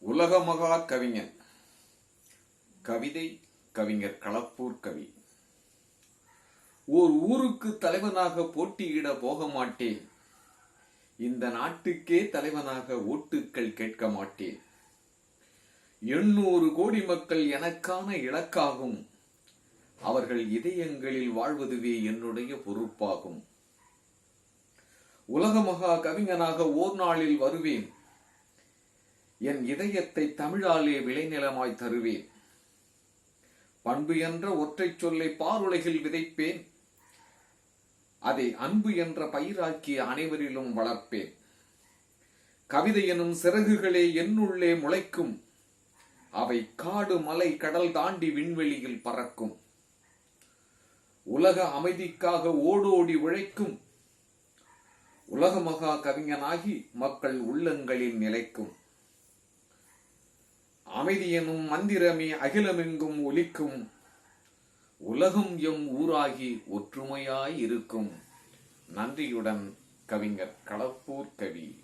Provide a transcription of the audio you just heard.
உலக மகா கவிஞன் கவிதை கவிஞர் களப்பூர் கவி. ஓர் ஊருக்கு தலைவனாக போட்டியிட போக மாட்டேன். இந்த நாட்டுக்கே தலைவனாக ஓட்டுக்கள் கேட்க மாட்டேன். எண்ணூறு கோடி மக்கள் எனக்கான இலக்காகும். அவர்கள் இதயங்களில் வாழ்வதுவே என்னுடைய பொறுப்பாகும். உலக மகா கவிஞனாக ஓர் நாளில் வருவேன். என் இதயத்தை தமிழாலே விளைநிலமாய் தருவேன். பண்பு என்ற ஒற்றைச் சொல்லை பாருலகில் விதைப்பேன். அதை அன்பு என்ற பயிராக்கி அனைவரிலும் வளர்ப்பேன். கவிதை எனும் சிறகுகளே என்னுள்ளே முளைக்கும். அவை காடு மலை கடல் தாண்டி விண்வெளியில் பறக்கும். உலக அமைதிக்காக ஓடோடி உழைக்கும். உலக மகா கவிஞனாகி மக்கள் உள்ளங்களில் நிலைக்கும். அமைதியனும் மந்திரமே அகிலமெங்கும் ஒலிக்கும். உலகம் எம் ஊராகி ஒற்றுமையாய் இருக்கும். நன்றியுடன் கவிஞர் களப்பூர் கவி.